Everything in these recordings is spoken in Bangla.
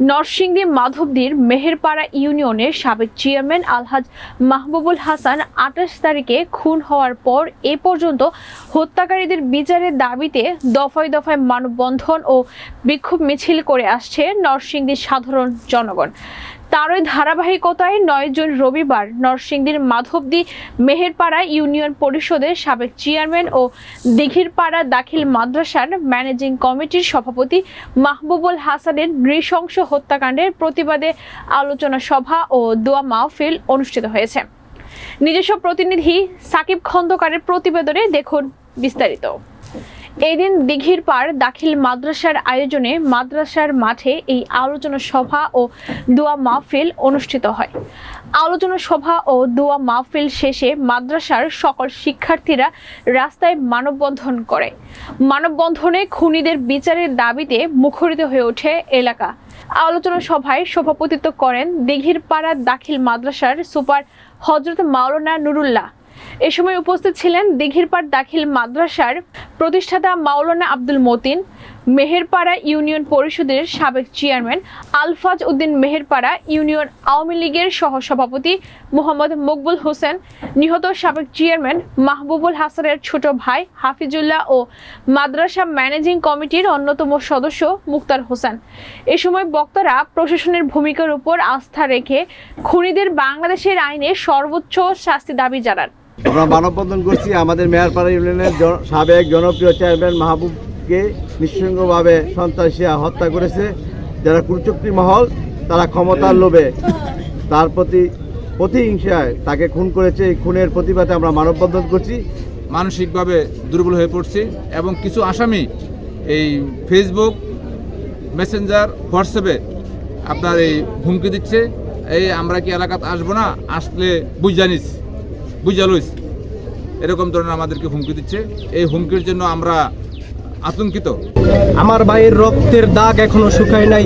নরসিংদী মাধবদীর মেহেরপাড়া ইউনিয়নের সাবেক চেয়ারম্যান আলহাজ মাহবুবুল হাসান আঠাশ তারিখে খুন হওয়ার পর এ পর্যন্ত হত্যাকারীদের বিচারের দাবিতে দফায় দফায় মানববন্ধন ও বিক্ষোভ মিছিল করে আসছে নরসিংদীর সাধারণ জনগণ। তারই ধারাবাহিকতায় নয় জুন রবিবার নরসিংদীর মাধবদী মেহেরপাড়া ইউনিয়ন পরিষদের সাবেক চেয়ারম্যান ও দিঘিরপাড়া দাখিল মাদ্রাসার ম্যানেজিং কমিটির সভাপতি মাহবুবুল হাসানের নৃশংস হত্যাকাণ্ডের প্রতিবাদে আলোচনা সভা ও দোয়া মাহফিল অনুষ্ঠিত হয়েছে। নিজস্ব প্রতিনিধি সাকিব খন্দকারের প্রতিবেদনে দেখুন বিস্তারিত। এদিন দিঘির পাড় দাখিল মাদ্রাসার আয়োজনে মাদ্রাসার মাঠে এই আলোচনা সভা ও দোয়া মাহফিল অনুষ্ঠিত হয়। আলোচনা সভা ও দোয়া মাহফিল শেষে মাদ্রাসার সকল শিক্ষার্থীরা রাস্তায় মানববন্ধন করে। মানববন্ধনে খুনিদের বিচারের দাবিতে মুখরিত হয়ে ওঠে এলাকা। আলোচনা সভায় সভাপতিত্ব করেন দিঘির পাড়া দাখিল মাদ্রাসার সুপার হজরত মাওলানা নুরুল্লাহ। এ সময় উপস্থিত ছিলেন দিঘিরপাড় দাখিল মাদ্রাসার প্রতিষ্ঠাতা মাওলানা আব্দুল মতিন, মেহেরপাড়া ইউনিয়ন পরিষদের সাবেক চেয়ারম্যান আলফাজ উদ্দিন মেহেরপাড়া ইউনিয়ন আওয়ামী লীগের সহসভাপতি মোহাম্মদ মকবুল হোসেন, নিহত সাবেক চেয়ারম্যান মাহবুবুল হাসানের ছোট ভাই হাফিজুল্লাহ ও মাদ্রাসা ম্যানেজিং কমিটির অন্যতম সদস্য মুক্তার হোসেন। এ সময় বক্তারা প্রশাসনের ভূমিকার উপর আস্থা রেখে, খুনিদের বাংলাদেশের আইনে সর্বোচ্চ শাস্তি দাবি জানান। আমরা মানববন্ধন করছি আমাদের মেয়রপাড়া ইউনিয়নের সাবেক জনপ্রিয় চেয়ারম্যান মাহবুবকে নিঃসঙ্গভাবে সন্ত্রাসীরা হত্যা করেছে। যারা কুচক্রী মহল, তারা ক্ষমতার লোভে, তার প্রতি প্রতিহিংসায় তাকে খুন করেছে। এই খুনের প্রতিবাদে আমরা মানববন্ধন করছি। মানসিকভাবে দুর্বল হয়ে পড়ছি এবং কিছু আসামি এই ফেসবুক মেসেঞ্জার হোয়াটসঅ্যাপে আপনার এই হুমকি দিচ্ছে। এই আমরা কি এলাকাতে আসব না? আসলে বুঝ জানিস। বুঝা লইস। এরকম ধরনের আমাদেরকে হুমকি দিচ্ছে। এই হুমকির জন্য আমরা আতঙ্কিত? আমার ভাইয়ের রক্তের দাগ এখনও শুকায় নাই,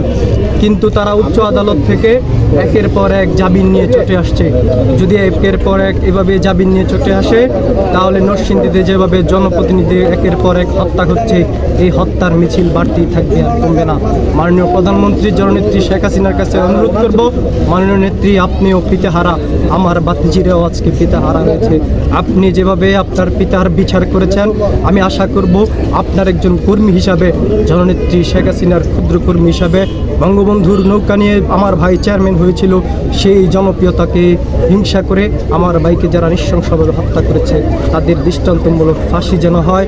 কিন্তু তারা উচ্চ আদালত থেকে একের পর এক জামিন নিয়ে চটে আসছে। যদি একের পর এক এভাবে জামিন নিয়ে চটে আসে, তাহলে নরসিংদীতে যেভাবে জনপ্রতিনিধি একের পর এক হত্যা হচ্ছে, এই হত্যার মিছিল বাড়তেই থাকবে আর কমবে না। মাননীয় প্রধানমন্ত্রী জননেত্রী শেখ হাসিনার কাছে অনুরোধ করব, মাননীয় নেত্রী, আপনিও পিতাহারা, আমার বাতিজিরাও আজকে পিতাহারা হয়েছে আপনি যেভাবে আপনার পিতার বিচার করেছেন, আমি আশা করব আপনার একজন কর্মী হিসাবে, জননেত্রী শেখ হাসিনার ক্ষুদ্র কর্মী হিসাবে বঙ্গবন্ধুর নৌকা নিয়ে আমার ভাই চেয়ারম্যান হয়েছিল, সেই জনপ্রিয়তাকে হিংসা করে আমার ভাইকে যারা নৃশংসভাবে হত্যা করেছে, তাদের দৃষ্টান্তমূলক ফাঁসি যেন হয়।